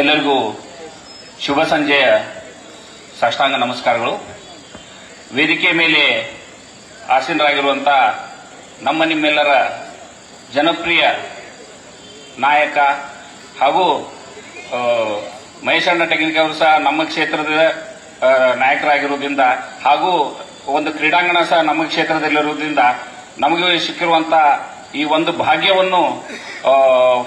ಎಲ್ಲರಿಗೂ ಶುಭ ಸಂಜೆಯ ಸಾಷ್ಟಾಂಗ ನಮಸ್ಕಾರಗಳು. ವೇದಿಕೆ ಮೇಲೆ ಆಸೀನರಾಗಿರುವಂಥ ನಮ್ಮ ನಿಮ್ಮೆಲ್ಲರ ಜನಪ್ರಿಯ ನಾಯಕ ಹಾಗೂ ಮಹೇಶಣ್ಣ ಟೆಕ್ನಿಕ್ ಅವರು ಸಹ ನಮ್ಮ ಕ್ಷೇತ್ರದ ನಾಯಕರಾಗಿರುವುದರಿಂದ ಹಾಗೂ ಒಂದು ಕ್ರೀಡಾಂಗಣ ಸಹ ನಮ್ಮ ಕ್ಷೇತ್ರದಲ್ಲಿರುವುದರಿಂದ ನಮಗೆ ಸಿಕ್ಕಿರುವಂತಹ ಈ ಒಂದು ಭಾಗ್ಯವನ್ನು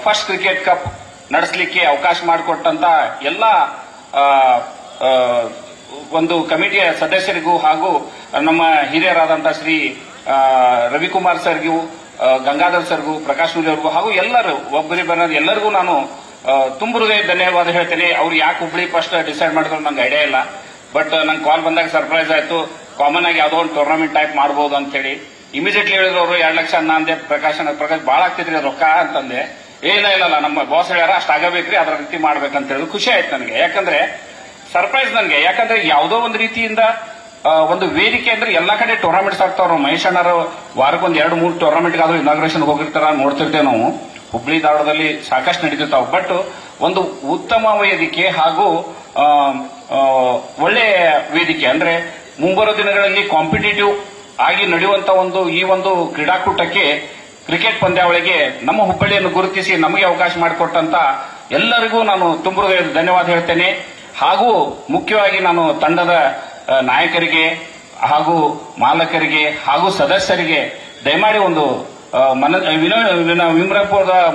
ಫಸ್ಟ್ ಕ್ರಿಕೆಟ್ ಕಪ್ ನಡೆಸಲಿಕ್ಕೆ ಅವಕಾಶ ಮಾಡಿಕೊಟ್ಟಂತ ಎಲ್ಲ ಒಂದು ಕಮಿಟಿಯ ಸದಸ್ಯರಿಗೂ ಹಾಗೂ ನಮ್ಮ ಹಿರಿಯರಾದಂತಹ ಶ್ರೀ ರವಿಕುಮಾರ್ ಸರ್ಗೂ ಗಂಗಾಧರ್ ಸರ್ಗೂ, ಪ್ರಕಾಶ್ ಅವ್ರಿಗೂ ಹಾಗೂ ಎಲ್ಲರೂ, ಒಬ್ಬರಿ ಬರೋದು ಎಲ್ಲರಿಗೂ ನಾನು ತುಂಬ ಹೃದಯ ಧನ್ಯವಾದ ಹೇಳ್ತೇನೆ. ಅವ್ರು ಯಾಕೆ ಹುಬ್ಳಿ ಫಸ್ಟ್ ಡಿಸೈಡ್ ಮಾಡಿದ್ರು ನಂಗೆ ಐಡಿಯಾ ಇಲ್ಲ. ಬಟ್ ನಂಗೆ ಕಾಲ್ ಬಂದಾಗ ಸರ್ಪ್ರೈಸ್ ಆಯ್ತು. ಕಾಮನ್ ಆಗಿ ಯಾವುದೋ ಒಂದು ಟೂರ್ನಮೆಂಟ್ ಟೈಪ್ ಮಾಡಬಹುದು ಅಂತ ಹೇಳಿ. ಇಮಿಡಿಯೇಟ್ಲಿ ಹೇಳಿದ್ರು ಅವರು, ಎರಡು ಲಕ್ಷ ಅಂದೆ. ಪ್ರಕಾಶ್ ಪ್ರಕಾಶ್ ಭಾಳ ಆಗ್ತಿದ್ರಿ ರೊಕ್ಕ ಅಂತಂದೆ. ಏನ ಇಲ್ಲಲ್ಲ ನಮ್ಮ ಬಾಸ್ ಹೇಳ್ಯಾರ, ಅಷ್ಟು ಆಗಬೇಕ್ರಿ, ಅದರ ರೀತಿ ಮಾಡ್ಬೇಕಂತ ಹೇಳಿದ್ರು ಖುಷಿ ಆಯ್ತು ನನಗೆ. ಯಾಕಂದ್ರೆ ಸರ್ಪ್ರೈಸ್ ನನಗೆ. ಯಾಕಂದ್ರೆ ಯಾವುದೋ ಒಂದು ರೀತಿಯಿಂದ ಒಂದು ವೇದಿಕೆ ಅಂದ್ರೆ ಎಲ್ಲಾ ಕಡೆ ಟೂರ್ನಮೆಂಟ್ಸ್ ಆಗ್ತಾವ್ರು. ಮಹೇಶ್ ವಾರಕ್ಕೊಂದು ಎರಡು, ಮೂರು ಟೂರ್ನಮೆಂಟ್ ಆದ್ರೂ ಇನಾಗ್ರೇಷನ್ ಹೋಗಿರ್ತಾರ ನೋಡ್ತಿರ್ತೇವೆ ನಾವು. ಹುಬ್ಳಿ ಧಾರವಾಡದಲ್ಲಿ ಸಾಕಷ್ಟು ನಡೀತಿರ್ತಾವ. ಬಟ್ ಒಂದು ಉತ್ತಮ ವೇದಿಕೆ ಹಾಗೂ ಒಳ್ಳೆ ವೇದಿಕೆ ಅಂದ್ರೆ ಮುಂಬರುವ ದಿನಗಳಲ್ಲಿ ಕಾಂಪಿಟೇಟಿವ್ ಆಗಿ ನಡೆಯುವಂತ ಒಂದು ಈ ಒಂದು ಕ್ರೀಡಾಕೂಟಕ್ಕೆ ಕ್ರಿಕೆಟ್ ಪಂದ್ಯಾವಳಿಗೆ ನಮ್ಮ ಹುಬ್ಬಳ್ಳಿಯನ್ನು ಗುರುತಿಸಿ ನಮಗೆ ಅವಕಾಶ ಮಾಡಿಕೊಟ್ಟಂತ ಎಲ್ಲರಿಗೂ ನಾನು ತುಂಬ ಧನ್ಯವಾದ ಹೇಳ್ತೇನೆ. ಹಾಗೂ ಮುಖ್ಯವಾಗಿ ನಾನು ತಂಡದ ನಾಯಕರಿಗೆ ಹಾಗೂ ಮಾಲಕರಿಗೆ ಹಾಗೂ ಸದಸ್ಯರಿಗೆ ದಯಮಾಡಿ ಒಂದು ಮನ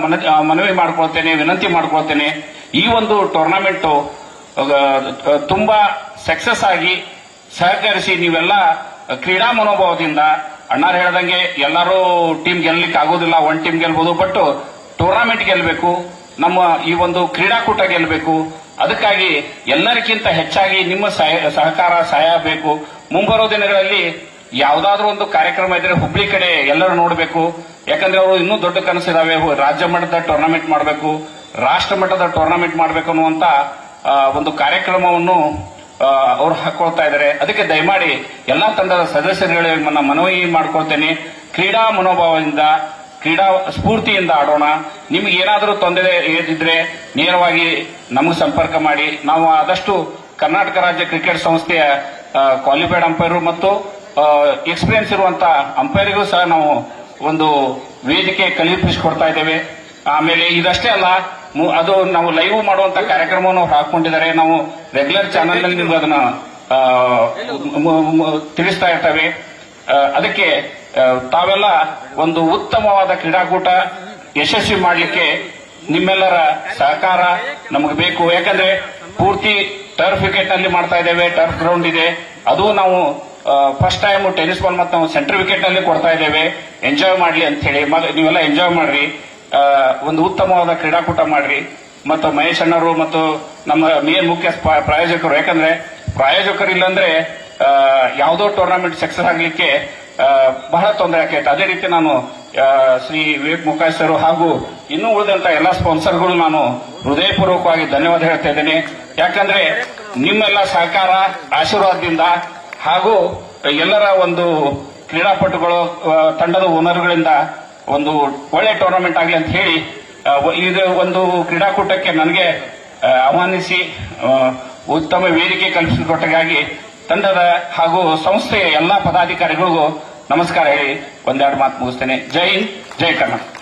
ಮನ- ಮನವಿ ಮಾಡ್ಕೊಳ್ತೇನೆ, ವಿನಂತಿ ಮಾಡಿಕೊಳ್ತೇನೆ. ಈ ಒಂದು ಟೂರ್ನಮೆಂಟ್ ತುಂಬಾ ಸಕ್ಸಸ್ ಆಗಿ ಸಹಕರಿಸಿ ನೀವೆಲ್ಲ ಕ್ರೀಡಾ ಮನೋಭಾವದಿಂದ ಅಣ್ಣಾರು ಹೇಳ್ದಂಗೆ ಎಲ್ಲರೂ ಟೀಮ್ ಗೆಲ್ಲಲಿಕ್ಕೆ ಆಗೋದಿಲ್ಲ ಒನ್ ಟೀಮ್ ಗೆಲ್ಬಹುದು ಬಟ್ ಟೂರ್ನಮೆಂಟ್ ಗೆಲ್ಲಬೇಕು ನಮ್ಮ ಈ ಒಂದು ಕ್ರೀಡಾಕೂಟ ಗೆಲ್ಲಬೇಕು ಅದಕ್ಕಾಗಿ ಎಲ್ಲರಿಗಿಂತ ಹೆಚ್ಚಾಗಿ ನಿಮ್ಮ ಸಹಕಾರ, ಸಹಾಯ ಬೇಕು. ಮುಂಬರುವ ದಿನಗಳಲ್ಲಿ ಯಾವ್ದಾದ್ರು ಒಂದು ಕಾರ್ಯಕ್ರಮ ಇದ್ರೆ ಹುಬ್ಳಿ ಕಡೆ ಎಲ್ಲರೂ ನೋಡಬೇಕು. ಯಾಕಂದ್ರೆ ಅವರು ಇನ್ನೂ ದೊಡ್ಡ ಕನಸಿದಾವೆ. ರಾಜ್ಯ ಮಟ್ಟದ ಟೂರ್ನಮೆಂಟ್ ಮಾಡಬೇಕು, ರಾಷ್ಟ್ರ ಮಟ್ಟದ ಟೂರ್ನಮೆಂಟ್ ಮಾಡಬೇಕು ಅನ್ನುವಂತ ಒಂದು ಕಾರ್ಯಕ್ರಮವನ್ನು ಅವ್ರು ಹಾಕೊಳ್ತಾ ಇದ್ದಾರೆ ಅದಕ್ಕೆ ದಯಮಾಡಿ ಎಲ್ಲಾ ತಂಡದ ಸದಸ್ಯರುಗಳಿಗೆ ನನ್ನ ಮನವಿ ಮಾಡ್ಕೊಳ್ತೇನೆ. ಕ್ರೀಡಾ ಮನೋಭಾವದಿಂದ, ಕ್ರೀಡಾ ಸ್ಫೂರ್ತಿಯಿಂದ ಆಡೋಣ. ನಿಮ್ಗೆ ಏನಾದರೂ ತೊಂದರೆ ಏನಿದ್ರೆ ನೇರವಾಗಿ ನಮಗೆ ಸಂಪರ್ಕ ಮಾಡಿ. ನಾವು ಆದಷ್ಟು ಕರ್ನಾಟಕ ರಾಜ್ಯ ಕ್ರಿಕೆಟ್ ಸಂಸ್ಥೆಯ ಕ್ವಾಲಿಫೈಡ್ ಅಂಪೈರು ಮತ್ತು ಎಕ್ಸ್ಪೀರಿಯನ್ಸ್ ಇರುವಂತ ಅಂಪೈರಿಗೂ ಸಹ ನಾವು ಒಂದು ವೇದಿಕೆ ಕಲ್ಪಿಸಿಕೊಡ್ತಾ ಇದ್ದೇವೆ. ಆಮೇಲೆ ಇದಷ್ಟೇ ಅಲ್ಲ ಅದು ನಾವು ಲೈವ್ ಮಾಡುವಂತ ಕಾರ್ಯಕ್ರಮವನ್ನು ಹಾಕೊಂಡಿದ್ದಾರೆ ನಾವು ರೆಗ್ಯುಲರ್ ಚಾನೆಲ್ನಲ್ಲಿ ನಿಮ್ಗೆ ಅದನ್ನ ತಿಳಿಸ್ತಾ ಇರ್ತವೆ. ಅದಕ್ಕೆ ತಾವೆಲ್ಲ ಒಂದು ಉತ್ತಮವಾದ ಕ್ರೀಡಾಕೂಟ ಯಶಸ್ವಿ ಮಾಡಲಿಕ್ಕೆ ನಿಮ್ಮೆಲ್ಲರ ಸಹಕಾರ ನಮಗೆ ಬೇಕು. ಯಾಕಂದ್ರೆ ಪೂರ್ತಿ ಟರ್ಫ್ ವಿಕೆಟ್ನಲ್ಲಿ ಮಾಡ್ತಾ ಇದ್ದೇವೆ ಟರ್ಫ್ ಗ್ರೌಂಡ್ ಇದೆ. ಅದು ನಾವು ಫಸ್ಟ್ ಟೈಮ್ ಟೆನಿಸ್ ಬಾಲ್ ಮತ್ತು ನಾವು ಸೆಂಟರ್ ವಿಕೆಟ್ನಲ್ಲಿ ಕೊಡ್ತಾ ಇದ್ದೇವೆ. ಎಂಜಾಯ್ ಮಾಡಲಿ ಅಂತ ಹೇಳಿ. ನೀವೆಲ್ಲ ಎಂಜಾಯ್ ಮಾಡ್ರಿ. ಒಂದು ಉತ್ತಮವಾದ ಕ್ರೀಡಾಕೂಟ ಮಾಡ್ರಿ. ಮತ್ತು ಮಹೇಶ್ ಅಣ್ಣರು ಮತ್ತು ನಮ್ಮ ಮೇನ್ ಮುಖ್ಯ ಪ್ರಾಯೋಜಕರು. ಯಾಕಂದ್ರೆ ಪ್ರಾಯೋಜಕರು ಇಲ್ಲಂದ್ರೆ ಆ, ಯಾವುದೋ ಟೂರ್ನಮೆಂಟ್ ಸಕ್ಸಸ್ ಆಗಲಿಕ್ಕೆ ಬಹಳ ತೊಂದರೆ ಆಕೈತೆ. ಅದೇ ರೀತಿ ನಾನು ಶ್ರೀ ವಿವೇಕ್ ಮುಖಾಯ್ ಸರ್ ಹಾಗೂ ಇನ್ನೂ ಉಳಿದಂತ ಎಲ್ಲ ಸ್ಪಾನ್ಸರ್ಗಳು ನಾನು ಹೃದಯಪೂರ್ವಕವಾಗಿ ಧನ್ಯವಾದ ಹೇಳ್ತಾ ಇದ್ದೇನೆ. ಯಾಕಂದ್ರೆ ನಿಮ್ಮೆಲ್ಲ ಸಹಕಾರ ಆಶೀರ್ವಾದದಿಂದ ಹಾಗೂ ಎಲ್ಲರ ಒಂದು ಕ್ರೀಡಾಪಟುಗಳು ತಂಡದ ಓನರ್ಗಳಿಂದ ಒಂದು ಒಳ್ಳೆ ಟೂರ್ನಮೆಂಟ್ ಆಗಲಿ ಅಂತ ಹೇಳಿ ಇದು ಒಂದು ಕ್ರೀಡಾಕೂಟಕ್ಕೆ ನನಗೆ ಆಹ್ವಾನಿಸಿ ಉತ್ತಮ ವೇದಿಕೆ ಕಲ್ಪಿಸಿಕೊಟ್ಟಾಗಿ ತಂಡದ ಹಾಗೂ ಸಂಸ್ಥೆಯ ಎಲ್ಲಾ ಪದಾಧಿಕಾರಿಗಳಿಗೂ ನಮಸ್ಕಾರ ಹೇಳಿ ಒಂದೆರಡು ಮಾತು ಮುಗಿಸ್ತೇನೆ. ಜೈ ಹಿಂದ್, ಜೈ ಕರ್ನಾಟಕ.